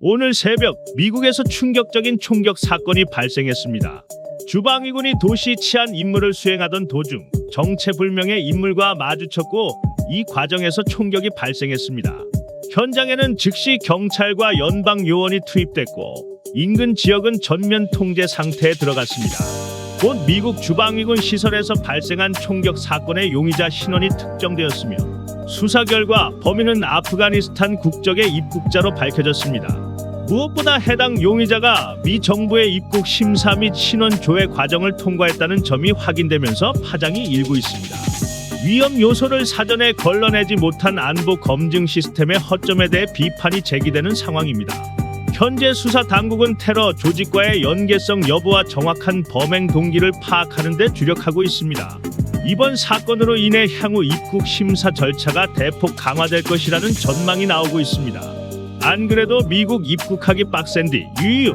오늘 새벽 미국에서 충격적인 총격 사건이 발생했습니다. 주방위군이 도시 치안 임무를 수행하던 도중 정체불명의 인물과 마주쳤고 이 과정에서 총격이 발생했습니다. 현장에는 즉시 경찰과 연방 요원이 투입됐고 인근 지역은 전면 통제 상태에 들어갔습니다. 곧 미국 주방위군 시설에서 발생한 총격 사건의 용의자 신원이 특정되었으며 수사 결과 범인은 아프가니스탄 국적의 입국자로 밝혀졌습니다. 무엇보다 해당 용의자가 미 정부의 입국 심사 및 신원 조회 과정을 통과했다는 점이 확인되면서 파장이 일고 있습니다. 위험 요소를 사전에 걸러내지 못한 안보 검증 시스템의 허점에 대해 비판이 제기되는 상황입니다. 현재 수사 당국은 테러 조직과의 연계성 여부와 정확한 범행 동기를 파악하는 데 주력하고 있습니다. 이번 사건으로 인해 향후 입국 심사 절차가 대폭 강화될 것이라는 전망이 나오고 있습니다. 안 그래도 미국 입국하기 빡센 뒤 유유